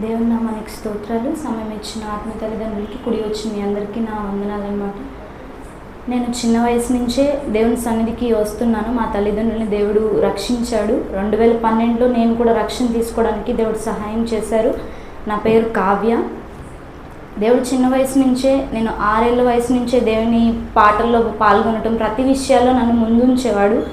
దేవుని నామానికి స్తోత్రాలు. సమయం ఇచ్చిన ఆత్మ తల్లిదండ్రులకి కుడి వచ్చిన మీ అందరికీ నా వందనాలు అనమాట నేను చిన్న వయసు నుంచే దేవుని సన్నిధికి వస్తున్నాను. మా తల్లిదండ్రులని దేవుడు రక్షించాడు. రెండు వేల పన్నెండులో నేను కూడా రక్షణ తీసుకోవడానికి దేవుడు సహాయం చేశారు. నా పేరు కావ్య. దేవుడు చిన్న వయసు నుంచే నేను ఆరేళ్ళ వయసు నుంచే దేవుని పాటల్లో పాల్గొనటం ప్రతి విషయాల్లో నన్ను ముందుంచేవాడు.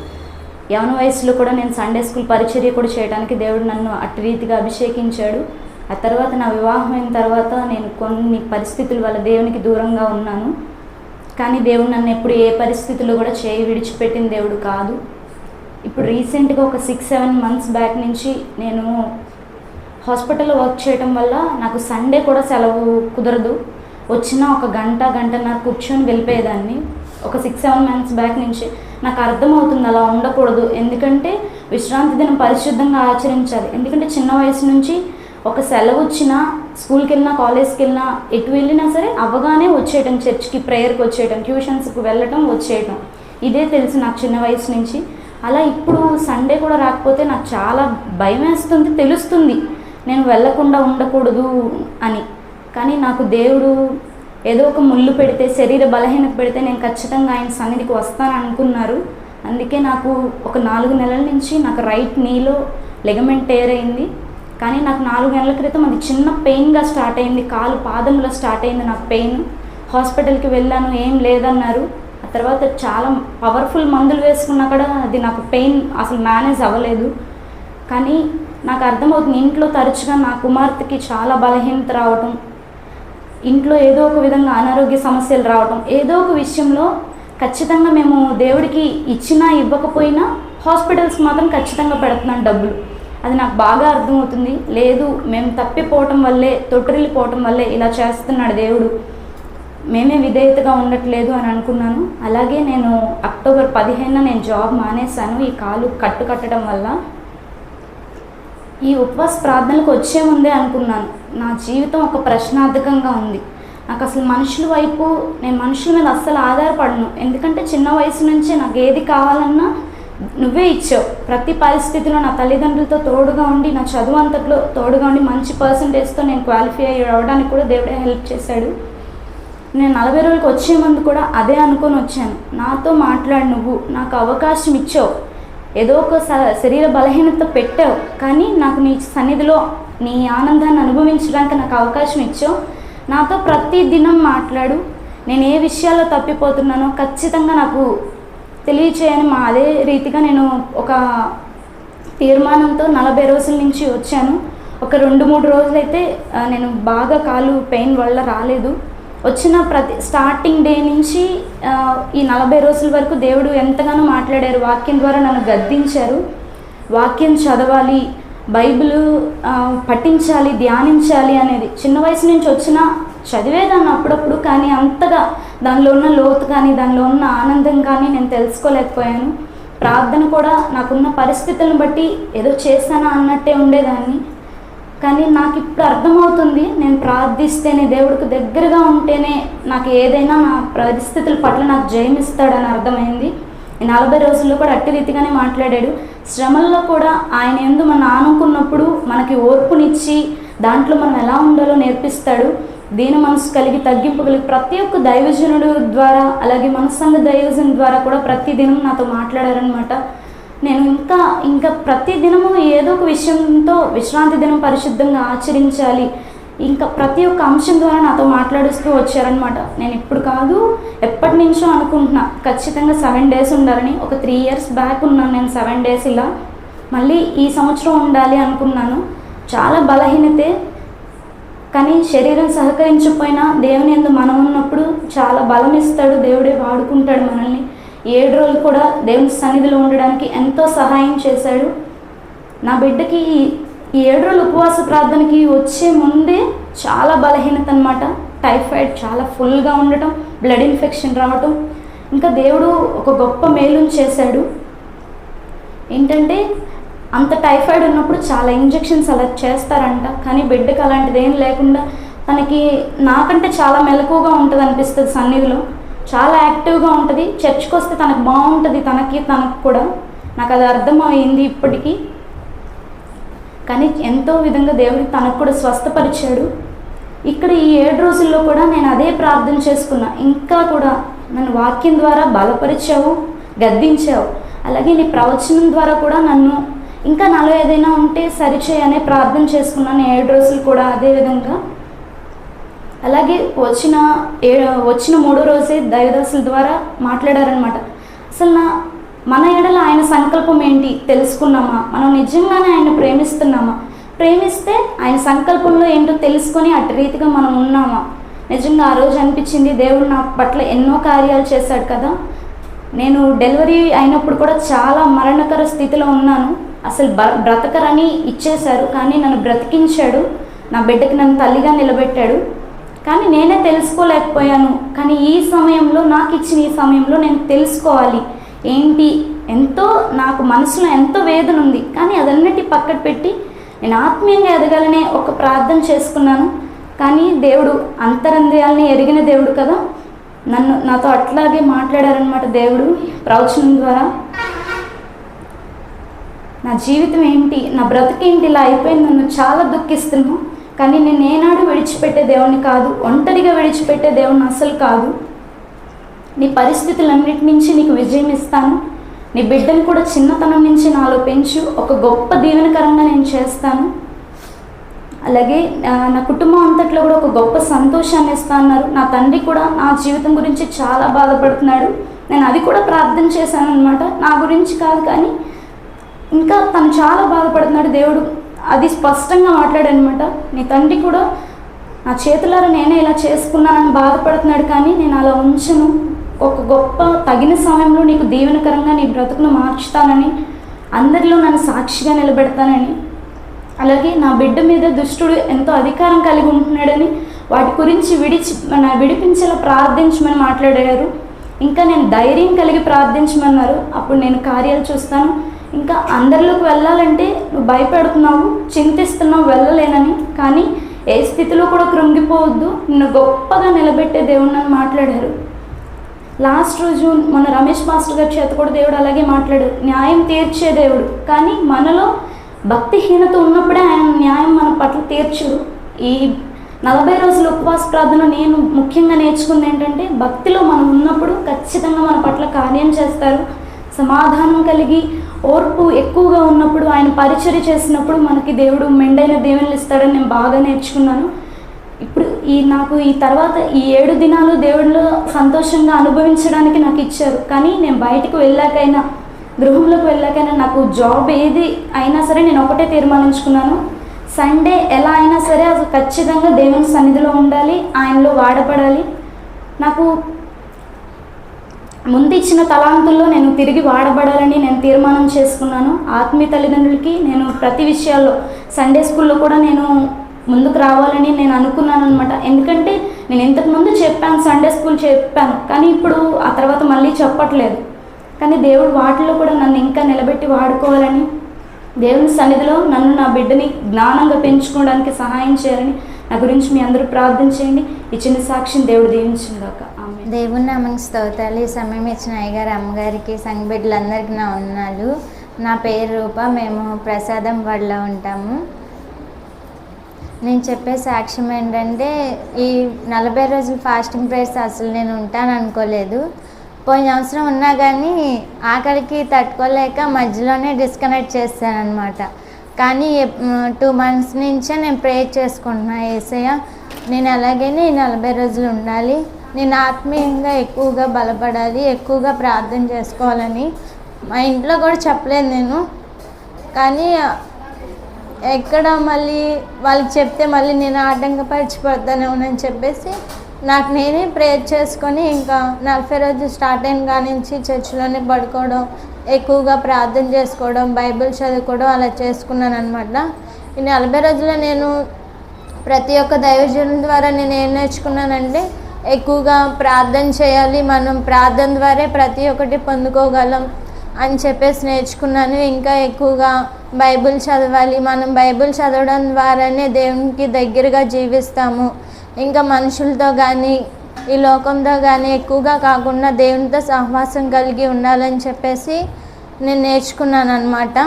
యవన వయసులో కూడా నేను సండే స్కూల్ పరిచర్య కూడా చేయడానికి దేవుడు నన్ను అట్టి రీతిగా అభిషేకించాడు. ఆ తర్వాత నా వివాహం అయిన తర్వాత నేను కొన్ని పరిస్థితుల వల్ల దేవునికి దూరంగా ఉన్నాను. కానీ దేవుడు నన్ను ఎప్పుడు ఏ పరిస్థితుల్లో కూడా చేయి విడిచిపెట్టిన దేవుడు కాదు. ఇప్పుడు రీసెంట్గా ఒక సిక్స్ సెవెన్ మంత్స్ బ్యాక్ నుంచి నేను హాస్పిటల్లో వర్క్ చేయడం వల్ల నాకు సండే కూడా సెలవు కుదరదు. వచ్చిన ఒక గంట గంటన్నర కూర్చొని వెళ్ళిపోయేదాన్ని. ఒక సిక్స్ సెవెన్ మంత్స్ బ్యాక్ నుంచి నాకు అర్థమవుతుంది అలా ఉండకూడదు. ఎందుకంటే విశ్రాంతి దినం పరిశుద్ధంగా ఆచరించాలి. ఎందుకంటే చిన్న వయసు నుంచి ఒక సెలవు వచ్చినా స్కూల్కి వెళ్ళినా కాలేజ్కి వెళ్ళినా ఎటు వెళ్ళినా సరే అవ్వగానే వచ్చేయటం చర్చ్కి ప్రేయర్కి వచ్చేయటం ట్యూషన్స్కి వెళ్ళటం వచ్చేయటం. ఇదే తెలుసు నాకు చిన్న వయసు నుంచి. అలా ఇప్పుడు సండే కూడా రాకపోతే నాకు చాలా భయం వేస్తుంది తెలుస్తుంది. నేను వెళ్ళకుండా ఉండకూడదు అని. కానీ నాకు దేవుడు ఏదో ఒక ముళ్ళు పెడితే శరీర బలహీనత పెడితే నేను ఖచ్చితంగా ఆయన సన్నిధికి వస్తాను అనుకున్నారు. అందుకే నాకు ఒక నాలుగు నెలల నుంచి నాకు రైట్ నీలో లెగమెంట్ టేర్ అయింది. కానీ నాకు నాలుగు నెలల క్రితం అది చిన్న పెయిన్గా స్టార్ట్ అయింది. కాలు పాదంలో స్టార్ట్ అయింది నాకు పెయిన్. హాస్పిటల్కి వెళ్ళాను ఏం లేదన్నారు. ఆ తర్వాత చాలా పవర్ఫుల్ మందులు వేసుకున్నా కూడా అది నాకు పెయిన్ అసలు మేనేజ్ అవ్వలేదు. కానీ నాకు అర్థమవుతుంది ఇంట్లో తరచుగా నా కుమార్తెకి చాలా బలహీనత రావటం ఇంట్లో ఏదో ఒక విధంగా అనారోగ్య సమస్యలు రావటం ఏదో ఒక విషయంలో ఖచ్చితంగా మేము దేవుడికి ఇచ్చినా ఇవ్వకపోయినా హాస్పిటల్స్కి మాత్రం ఖచ్చితంగా పెడుతున్నాం డబ్బులు. అది నాకు బాగా అర్థమవుతుంది. లేదు మేము తప్పిపోవటం వల్లే తొట్టిల్లిపోవటం వల్లే ఇలా చేస్తున్నాడు దేవుడు. మేమే విధేయతగా ఉండట్లేదు అని అనుకున్నాను. అలాగే నేను అక్టోబర్ పదిహేనున నేను జాబ్ మానేశాను. ఈ కాలు కట్టు కట్టడం వల్ల ఈ ఉపవాస ప్రార్థనలకు వచ్చే ముందే అనుకున్నాను. నా జీవితం ఒక ప్రశ్నార్థకంగా ఉంది. నాకు అసలు మనుషుల వైపు నేను మనుషుల మీద అస్సలు ఆధారపడను. ఎందుకంటే చిన్న వయసు నుంచే నాకు ఏది కావాలన్నా నువ్వే ఇచ్చావు. ప్రతి పరిస్థితిలో నా తల్లిదండ్రులతో తోడుగా ఉండి నా చదువు అంతట్లో తోడుగా ఉండి మంచి పర్సంటేజ్తో నేను క్వాలిఫై అవ్వడానికి కూడా దేవుడే హెల్ప్ చేశాడు. నేను నలభై రోజులకు వచ్చే ముందు కూడా అదే అనుకొని వచ్చాను. నాతో మాట్లాడు నువ్వు. నాకు అవకాశం ఇచ్చావు. ఏదో ఒక శరీర బలహీనత పెట్టావు. కానీ నాకు నీ సన్నిధిలో నీ ఆనందాన్ని అనుభవించడానికి నాకు అవకాశం ఇచ్చావు. నాతో ప్రతి దినం మాట్లాడు. నేను ఏ విషయాల్లో తప్పిపోతున్నానో ఖచ్చితంగా నాకు తెలియచేయని మా అదే రీతిగా నేను ఒక తీర్మానంతో నలభై రోజుల నుంచి వచ్చాను. ఒక రెండు మూడు రోజులైతే నేను బాగా కాలు పెయిన్ వల్ల రాలేదు. వచ్చిన ప్రతి స్టార్టింగ్ డే నుంచి ఈ నలభై రోజుల వరకు దేవుడు ఎంతగానో మాట్లాడారు. వాక్యం ద్వారా నన్ను గద్దించారు. వాక్యం చదవాలి బైబిల్ పఠించాలి ధ్యానించాలి అనేది. చిన్న వయసు నుంచి వచ్చిన చదివేదాన్ని అప్పుడప్పుడు కానీ అంతగా దానిలో ఉన్న లోతు కానీ దానిలో ఉన్న ఆనందం కానీ నేను తెలుసుకోలేకపోయాను. ప్రార్థన కూడా నాకున్న పరిస్థితులను బట్టి ఏదో చేశానా అన్నట్టే ఉండేదాన్ని. కానీ నాకు ఇప్పుడు అర్థమవుతుంది నేను ప్రార్థిస్తేనే దేవుడికి దగ్గరగా ఉంటేనే నాకు ఏదైనా నా పరిస్థితుల పట్ల నాకు జయమిస్తాడని అర్థమైంది. ఈ నలభై రోజుల్లో కూడా అట్టి రీతిగానే మాట్లాడాడు. శ్రమల్లో కూడా ఆయన ఎందు మనం ఆనుకున్నప్పుడు మనకి ఓర్పునిచ్చి దాంట్లో మనం ఎలా ఉండాలో నేర్పిస్తాడు. దీని మనసు కలిగి తగ్గింపు కలిగి ప్రతి ఒక్క దైవజనుడు ద్వారా అలాగే మనసంగ దైవజన్ ద్వారా కూడా ప్రతి దినం నాతో మాట్లాడారనమాట నేను ఇంకా ఇంకా ప్రతి దినము ఏదో ఒక విషయంతో విశ్రాంతి దినం పరిశుద్ధంగా ఆచరించాలి. ఇంకా ప్రతి ఒక్క అంశం ద్వారా నాతో మాట్లాడుస్తూ వచ్చారనమాట నేను ఇప్పుడు కాదు ఎప్పటి నుంచో అనుకుంటున్నా ఖచ్చితంగా సెవెన్ డేస్ ఉండాలని. ఒక త్రీ ఇయర్స్ బ్యాక్ ఉన్నాను నేను సెవెన్ డేస్ ఇలా. మళ్ళీ ఈ సంవత్సరం ఉండాలి అనుకున్నాను. చాలా బలహీనతే కానీ శరీరం సహకరించకపోయినా దేవుని ఎందు మనం ఉన్నప్పుడు చాలా బలం ఇస్తాడు దేవుడే వాడుకుంటాడు మనల్ని. ఏడు రోజులు కూడా దేవుని సన్నిధిలో ఉండడానికి ఎంతో సహాయం చేశాడు. నా బిడ్డకి ఈ- ఏడు రోజులు ఉపవాస ప్రార్థనకి వచ్చే ముందే చాలా బలహీనత అనమాట టైఫాయిడ్ చాలా ఫుల్గా ఉండటం బ్లడ్ ఇన్ఫెక్షన్ రావటం. ఇంకా దేవుడు ఒక గొప్ప మేలుని చేశాడు. ఏంటంటే అంత టైఫాయిడ్ ఉన్నప్పుడు చాలా ఇంజెక్షన్స్ అలా చేస్తారంట. కానీ బిడ్డకి అలాంటిది ఏం లేకుండా తనకి నాకంటే చాలా మెలకువగా ఉంటుంది అనిపిస్తుంది సన్నిధిలో. చాలా యాక్టివ్గా ఉంటుంది. చర్చ్కి వస్తే తనకు బాగుంటుంది తనకి తనకు కూడా. నాకు అది అర్థమైంది ఇప్పటికీ. కానీ ఎంతో విధంగా దేవుడు తనకు కూడా స్వస్థపరిచాడు. ఇక్కడ ఈ ఏడు రోజుల్లో కూడా నేను అదే ప్రార్థన చేసుకున్నా. ఇంకా కూడా నన్ను వాక్యం ద్వారా బలపరిచావు గద్దించావు. అలాగే నీ ప్రవచనం ద్వారా కూడా నన్ను ఇంకా నాలో ఏదైనా ఉంటే సరిచేయనే ప్రార్థన చేసుకున్నాను. ఏడు రోజులు కూడా అదే విధంగా. అలాగే వచ్చిన ఏ వచ్చిన మూడో రోజే దైవదాసుల ద్వారా మాట్లాడారనమాట అసలు నా మన ఎడల ఆయన సంకల్పం ఏంటి తెలుసుకున్నామా? మనం నిజంగానే ఆయన ప్రేమిస్తున్నామా? ప్రేమిస్తే ఆయన సంకల్పంలో ఏంటో తెలుసుకొని అటు రీతిగా మనం ఉన్నామా? నిజంగా ఆ రోజు అనిపించింది దేవుడు నా పట్ల ఎన్నో కార్యాలు చేశాడు కదా. నేను డెలివరీ అయినప్పుడు కూడా చాలా మరణకర స్థితిలో ఉన్నాను. అసలు బ బ్రతకరని ఇచ్చేశారు. కానీ నన్ను బ్రతికించాడు. నా బిడ్డకి నన్ను తల్లిగా నిలబెట్టాడు. కానీ నేనే తెలుసుకోలేకపోయాను. కానీ ఈ సమయంలో నాకు ఇచ్చిన ఈ సమయంలో నేను తెలుసుకోవాలి. ఏంటి? ఎంతో నాకు మనసులో ఎంతో వేదన ఉంది. కానీ అదన్నిటి పక్కన పెట్టి నేను ఆత్మీయంగా ఎదగాలనే ఒక ప్రార్థన చేసుకున్నాను. కానీ దేవుడు అంతరంద్రియాలని ఎరిగిన దేవుడు కదా. నన్ను నాతో అట్లాగే మాట్లాడారనమాట దేవుడు ప్రవచనం ద్వారా. నా జీవితం ఏంటి నా బ్రతికేంటి ఇలా అయిపోయింది. నన్ను చాలా దుఃఖిస్తున్నాను కానీ నేను ఏనాడు విడిచిపెట్టే దేవుని కాదు. ఒంటరిగా విడిచిపెట్టే దేవుని అసలు కాదు. నీ పరిస్థితులన్నిటి నుంచి నీకు విజయం ఇస్తాను. నీ బిడ్డను కూడా చిన్నతనం నుంచి నాలో పెంచు. ఒక గొప్ప దీవెనకరంగా నేను చేస్తాను. అలాగే నా కుటుంబం అంతట్లో కూడా ఒక గొప్ప సంతోషాన్ని ఇస్తా అన్నారు నా తండ్రి కూడా నా జీవితం గురించి చాలా బాధపడుతున్నాడు. నేను అది కూడా ప్రార్థన చేశాను అనమాట నా గురించి కాదు కానీ ఇంకా తను చాలా బాధపడుతున్నాడు. దేవుడు అది స్పష్టంగా మాట్లాడనమాట నీ తండ్రి కూడా నా చేతులారా నేనే ఇలా చేసుకున్నానని బాధపడుతున్నాడు కానీ నేను అలా ఉంచను. ఒక గొప్ప తగిన సమయంలో నీకు దీవెనకరంగా నీ బ్రతుకును మార్చుతానని అందరిలో నన్ను సాక్షిగా నిలబెడతానని అలాగే నా బిడ్డ మీద దుష్టుడు ఎంతో అధికారం కలిగి ఉంటున్నాడని వాటి గురించి విడిచి మన విడిపించేలా ప్రార్థించమని మాట్లాడారు. ఇంకా నేను ధైర్యం కలిగి ప్రార్థించమన్నారు. అప్పుడు నేను కార్యాలు చూస్తాను. ఇంకా అందరిలోకి వెళ్ళాలంటే నువ్వు భయపెడుతున్నావు చింతిస్తున్నావు వెళ్ళలేనని. కానీ ఏ స్థితిలో కూడా కృంగిపోవద్దు. నిన్ను గొప్పగా నిలబెట్టే దేవుడు నన్ను మాట్లాడారు. లాస్ట్ రోజు మన రమేష్ మాస్టర్ గారి చేత కూడా దేవుడు అలాగే మాట్లాడారు. న్యాయం తీర్చే దేవుడు. కానీ మనలో భక్తిహీనత ఉన్నప్పుడే ఆయన న్యాయం మన పట్ల తీర్చుడు. ఈ నలభై రోజుల ఉపవాస ప్రార్థన నేను ముఖ్యంగా నేర్చుకుంది ఏంటంటే భక్తిలో మనం ఉన్నప్పుడు ఖచ్చితంగా మన పట్ల కార్యం చేస్తారు. సమాధానం కలిగి ఓర్పు ఎక్కువగా ఉన్నప్పుడు ఆయన పరిచర్య చేసినప్పుడు మనకి దేవుడు మెండైన దేవుళ్ళు ఇస్తాడని నేను బాగా నేర్చుకున్నాను. ఇప్పుడు ఈ నాకు ఈ తర్వాత ఈ ఏడు దినాలు దేవుడిలో సంతోషంగా అనుభవించడానికి నాకు ఇచ్చారు. కానీ నేను బయటకు వెళ్ళాకైనా గృహంలోకి వెళ్ళాకైనా నాకు జాబ్ ఏది అయినా సరే నేను ఒకటే తీర్మానించుకున్నాను. సండే ఎలా అయినా సరే అది ఖచ్చితంగా దేవుని సన్నిధిలో ఉండాలి ఆయనలో వాడపడాలి. నాకు ముందు ఇచ్చిన తలాంతుల్లో నేను తిరిగి వాడబడాలని నేను తీర్మానం చేసుకున్నాను. ఆత్మీయ తల్లిదండ్రులకి నేను ప్రతి విషయాల్లో సండే స్కూల్లో కూడా నేను ముందుకు రావాలని నేను అనుకున్నాను అనమాట ఎందుకంటే నేను ఇంతకుముందు చెప్పాను సండే స్కూల్ చెప్పాను కానీ ఇప్పుడు ఆ తర్వాత మళ్ళీ చెప్పట్లేదు. కానీ దేవుడు వాటిలో కూడా నన్ను ఇంకా నిలబెట్టి వాడుకోవాలని దేవుని సన్నిధిలో నన్ను నా బిడ్డని జ్ఞానంగా పెంచుకోవడానికి సహాయం చేయాలని నా గురించి మీ అందరూ ప్రార్థన చేయండి. ఇచ్చిన సాక్షిని దేవుడు దీవించిందాక దేవుని నామకి స్తోతాలు ఈ సమయం ఇచ్చిన అయ్యగారు అమ్మగారికి సంఘ బిడ్డలందరికీ నా వందనాలు. నా పేరు రూప మేము ప్రసాదం వడలో ఉంటాము. నేను చెప్పే సాక్ష్యం ఏంటంటే ఈ నలభై రోజులు ఫాస్టింగ్ ప్రేయర్స్ అసలు నేను ఉంటాను అనుకోలేదు. పోయిన అవసరం ఉన్నా కానీ ఆకలికి తట్టుకోలేక మధ్యలోనే డిస్కనెక్ట్ చేస్తాను అనమాట కానీ టూ మంత్స్ నుంచే నేను ప్రేయర్ చేసుకుంటున్నా. ఏసయ్య నేను అలాగే ఈ నలభై రోజులు ఉండాలి. నేను ఆత్మీయంగా ఎక్కువగా బలపడాలి ఎక్కువగా ప్రార్థన చేసుకోవాలని మా ఇంట్లో కూడా చెప్పలేదు నేను. కానీ ఎక్కడ మళ్ళీ వాళ్ళకి చెప్తే మళ్ళీ నేను ఆటంకపరిచిపోతానేమోనని చెప్పేసి నాకు నేనే ప్రేయర్ చేసుకొని ఇంకా నలభై రోజు స్టార్ట్ అయిన కాడి నుంచి చర్చిలోనే పడుకోవడం ఎక్కువగా ప్రార్థన చేసుకోవడం బైబిల్ చదువుకోవడం అలా చేసుకున్నాను అనమాట ఈ నలభై రోజుల్లో నేను ప్రతి ఒక్క దైవజనం ద్వారా నేను ఏం నేర్చుకున్నానంటే ఎక్కువగా ప్రార్థన చేయాలి. మనం ప్రార్థన ద్వారే ప్రతి ఒక్కటి పొందుకోగలం అని చెప్పేసి నేర్చుకున్నాను. ఇంకా ఎక్కువగా బైబిల్ చదవాలి. మనం బైబిల్ చదవడం ద్వారానే దేవునికి దగ్గరగా జీవిస్తాము. ఇంకా మనుషులతో కానీ ఈ లోకంతో కానీ ఎక్కువగా కాకుండా దేవునితో సహవాసం కలిగి ఉండాలని చెప్పేసి నేను నేర్చుకున్నాను అనమాట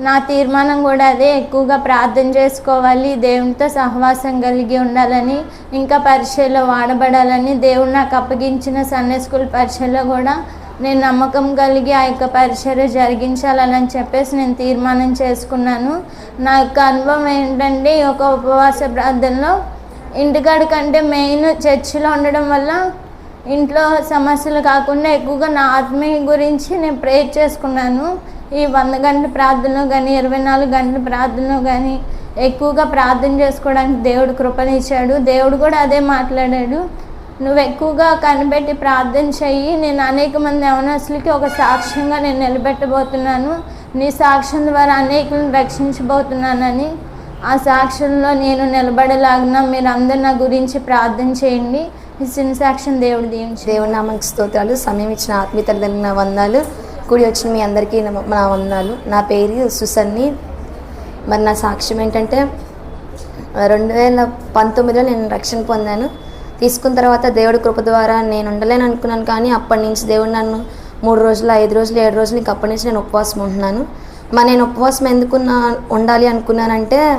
నా తీర్మానం కూడా అదే. ఎక్కువగా ప్రార్థన చేసుకోవాలి దేవునితో సహవాసం కలిగి ఉండాలని ఇంకా పరీక్షలో వాడబడాలని దేవుడు నాకు అప్పగించిన సండే స్కూల్ పరీక్షలో కూడా నేను నమ్మకం కలిగి ఆ యొక్క పరీక్షలు జరిగించాలని చెప్పేసి నేను తీర్మానం చేసుకున్నాను. నా యొక్క అనుభవం ఏంటంటే ఈ యొక్క ఉపవాస ప్రార్థనలో ఇంటికాడ కంటే మెయిన్ చర్చిలో ఉండడం వల్ల ఇంట్లో సమస్యలు కాకుండా ఎక్కువగా నా ఆత్మీయ గురించి నేను ప్రేర్ చేసుకున్నాను. ఈ వంద గంటల ప్రార్థనలో కానీ ఇరవై నాలుగు గంటల ప్రార్థనలో కానీ ఎక్కువగా ప్రార్థన చేసుకోవడానికి దేవుడు కృపనిచ్చాడు. దేవుడు కూడా అదే మాట్లాడాడు. నువ్వు ఎక్కువగా కనిపెట్టి ప్రార్థన చెయ్యి. నేను అనేక మంది యవనస్తులకి ఒక సాక్ష్యంగా నేను నిలబెట్టబోతున్నాను. నీ సాక్ష్యం ద్వారా అనేకులను రక్షించబోతున్నానని. ఆ సాక్ష్యంలో నేను నిలబడలాగిన మీరు అందరు నా గురించి ప్రార్థన చేయండి. ఈ చిన్న సాక్ష్యం దేవుడు దీవించి దేవుడు నామకి స్తోత్రాలు సమయం ఇచ్చిన ఆత్మీయ తల్లిదండ్రులు నా వందాలు. కూడి వచ్చిన మీ అందరికీ నా వందాలు. నా పేరు సుసన్ని. మరి నా సాక్ష్యం ఏంటంటే రెండు వేల పంతొమ్మిదిలో నేను రక్షణ పొందాను. తీసుకున్న తర్వాత దేవుడి కృప ద్వారా నేను ఉండలేను అనుకున్నాను కానీ అప్పటి నుంచి దేవుడు నన్ను మూడు రోజులు ఐదు రోజులు ఏడు రోజులు ఇంక అప్పటి నుంచి నేను ఉపవాసం ఉంటున్నాను. మరి నేను ఉపవాసం ఎందుకున్నా ఉండాలి అనుకున్నానంటే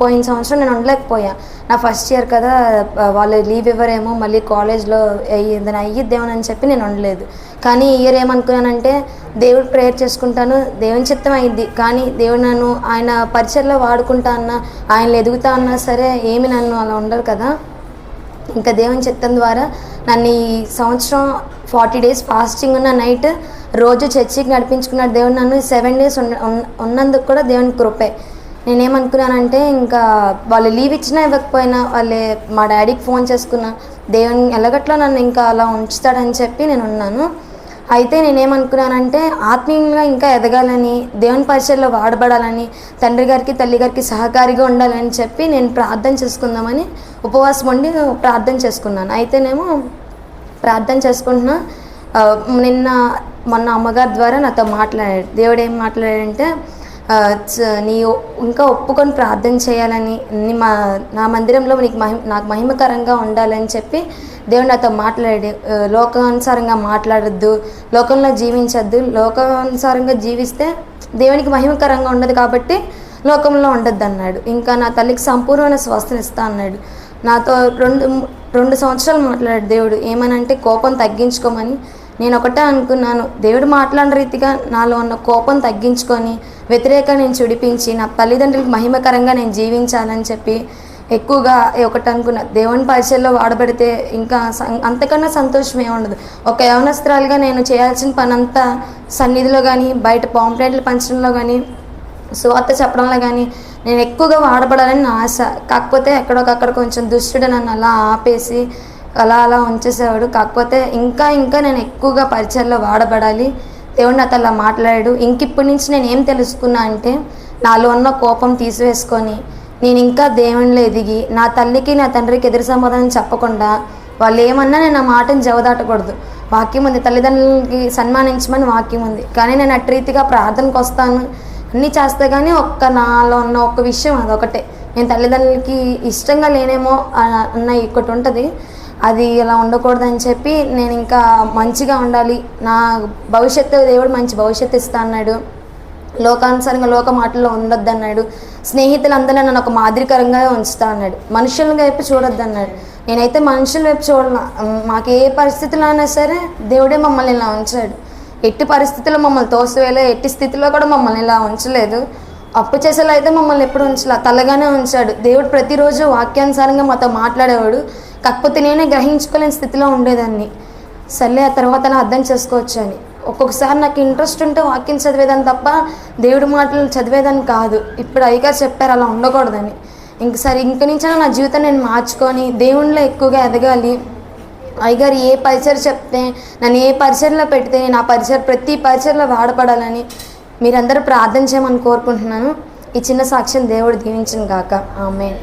పోయిన సంవత్సరం నేను ఉండలేకపోయా. నా ఫస్ట్ ఇయర్ కదా వాళ్ళు లీవ్ ఇవ్వరేమో మళ్ళీ కాలేజ్లో ఏదైనా అయ్యిద్దేమో అని చెప్పి నేను ఉండలేదు. కానీ ఈ ఇయర్ ఏమనుకున్నానంటే దేవుడు ప్రేయర్ చేసుకుంటాను దేవుని చిత్తం అయింది కానీ దేవుడు నన్ను ఆయన పరిచయలో వాడుకుంటా అన్నా ఆయన ఎదుగుతా అన్నా సరే ఏమి నన్ను అలా ఉండరు కదా. ఇంకా దేవుని చిత్తం ద్వారా నన్ను ఈ సంవత్సరం ఫార్టీ డేస్ ఫాస్టింగ్ ఉన్న నైట్ రోజు చర్చికి నడిపించుకున్నాడు దేవుడు నన్ను. సెవెన్ డేస్ ఉన్న ఉన్న- ఉన్నందుకు కూడా దేవుని కృపే. నేనేమనుకున్నానంటే ఇంకా వాళ్ళు లీవ్ ఇచ్చినా ఇవ్వకపోయినా వాళ్ళే మా డాడీకి ఫోన్ చేసుకున్నా దేవుని ఎలాగట్లా నన్ను ఇంకా అలా ఉంచుతాడని చెప్పి నేను ఉన్నాను అయితే నేనేమనుకున్నానంటే ఆత్మీయంగా ఇంకా ఎదగాలని దేవుని పరిచయలో వాడబడాలని తండ్రి గారికి తల్లి గారికి సహకారిగా ఉండాలని చెప్పి నేను ప్రార్థన చేసుకుందామని ఉపవాసం ఉండి ప్రార్థన చేసుకున్నాను. అయితేనేమో ప్రార్థన చేసుకుంటున్నా. నిన్న మొన్న అమ్మగారి ద్వారా నాతో మాట్లాడాడు. దేవుడు ఏం మాట్లాడాడంటే నీ ఒ- ఇంకా ఒప్పుకొని ప్రార్థన చేయాలని నీ మా నా మందిరంలో నీకు మహిమ నాకు మహిమకరంగా ఉండాలని చెప్పి దేవుడు నాతో మాట్లాడి లోకానుసారంగా మాట్లాడద్దు లోకంలో జీవించద్దు. లోకానుసారంగా జీవిస్తే దేవునికి మహిమకరంగా ఉండదు కాబట్టి లోకంలో ఉండద్దు అన్నాడు. ఇంకా నా తల్లికి సంపూర్ణమైన స్వస్థను ఇస్తా అన్నాడు. నాతో రెండు రెండు సంవత్సరాలు మాట్లాడాడు దేవుడు. ఏమనంటే కోపం తగ్గించుకోమని నేను ఒకటే అనుకున్నాను. దేవుడు మాట్లాడిన రీతిగా నాలో ఉన్న కోపం తగ్గించుకొని వ్యతిరేక నేను చుడిపించి నా తల్లిదండ్రులకు మహిమకరంగా నేను జీవించాలని చెప్పి ఎక్కువగా ఒకటి అనుకున్న. దేవుని పరిచయంలో వాడబడితే ఇంకా అంతకన్నా సంతోషం ఉండదు ఒక యవనస్త్రాలుగా నేను చేయాల్సిన పని అంతా సన్నిధిలో కానీ బయట పాంప్లెట్లు పంచడంలో కానీ సువార్త చెప్పడంలో కానీ నేను ఎక్కువగా వాడబడాలని నా ఆశ. కాకపోతే ఎక్కడొకక్కడ కొంచెం దుష్టుడు నన్ను అలా ఆపేసి అలా అలా ఉంచేసేవాడు. కాకపోతే ఇంకా ఇంకా నేను ఎక్కువగా పరిచయాల్లో వాడబడాలి. దేవుడు నాతో అలా మాట్లాడాడు. ఇంక ఇప్పటి నుంచి నేను ఏం తెలుసుకున్నా అంటే నాలో ఉన్న కోపం తీసివేసుకొని నేను ఇంకా దేవునిలో ఎదిగి నా తల్లికి నా తండ్రికి ఎదురు సమాధానం చెప్పకుండా వాళ్ళు ఏమన్నా నేను ఆ మాటను జవదాటకూడదు. వాక్యం ఉంది. తల్లిదండ్రులకి సన్మానించమని వాక్యం ఉంది. కానీ నేను అటు రీతిగా ప్రార్థనకు వస్తాను. అన్నీ చేస్తే కానీ ఒక్క నాలో ఉన్న ఒక్క విషయం అదొకటే. నేను తల్లిదండ్రులకి ఇష్టంగా లేనేమో అన్న ఒకటి ఉంటుంది అది ఇలా ఉండకూడదని చెప్పి నేను ఇంకా మంచిగా ఉండాలి. నా భవిష్యత్తు దేవుడు మంచి భవిష్యత్తు ఇస్తా అన్నాడు లోకానుసారంగా లోక మాటల్లో ఉండొద్దు అన్నాడు స్నేహితులందరూ నన్ను ఒక మాదిరికరంగా ఉంచుతా అన్నాడు మనుషుల వైపు చూడొద్దు అన్నాడు నేనైతే మనుషుల వైపు చూడను. మాకు ఏ పరిస్థితిలో అయినా సరే దేవుడే మమ్మల్ని ఇలా ఉంచాడు. ఎట్టి పరిస్థితుల్లో మమ్మల్ని తోసివేయలే ఎట్టి స్థితిలో కూడా మమ్మల్ని ఇలా ఉంచలేదు. అప్పు చేసేలా అయితే మమ్మల్ని ఎప్పుడు ఉంచలే. తల్లగానే ఉంచాడు. దేవుడు ప్రతిరోజు వాక్యానుసారంగా మాతో మాట్లాడేవాడు. కాకపోతే నేనే గ్రహించుకోలేని స్థితిలో ఉండేదాన్ని. సర్లే ఆ తర్వాత నా అర్థం చేసుకోవచ్చు అని. ఒక్కొక్కసారి నాకు ఇంట్రెస్ట్ ఉంటే వాక్యం చదివేదాన్ని తప్ప దేవుడి మాటలు చదివేదాన్ని కాదు. ఇప్పుడు అయ్యగారు చెప్పారు అలా ఉండకూడదని. ఇంకసారి ఇంక నుంచైనా నా జీవితం నేను మార్చుకొని దేవుణ్ణిలో ఎక్కువగా ఎదగాలి. అయ్యగారు ఏ పరిచయం చెప్తే నన్ను ఏ పరిచయంలో పెడితే నేను ఆ పరిచయం ప్రతి పరిచయంలో వాడపడాలని మీరందరూ ప్రార్థన చేయమని కోరుకుంటున్నాను. ఈ చిన్న సాక్ష్యం దేవుడు దీవించిన గాక. ఆమె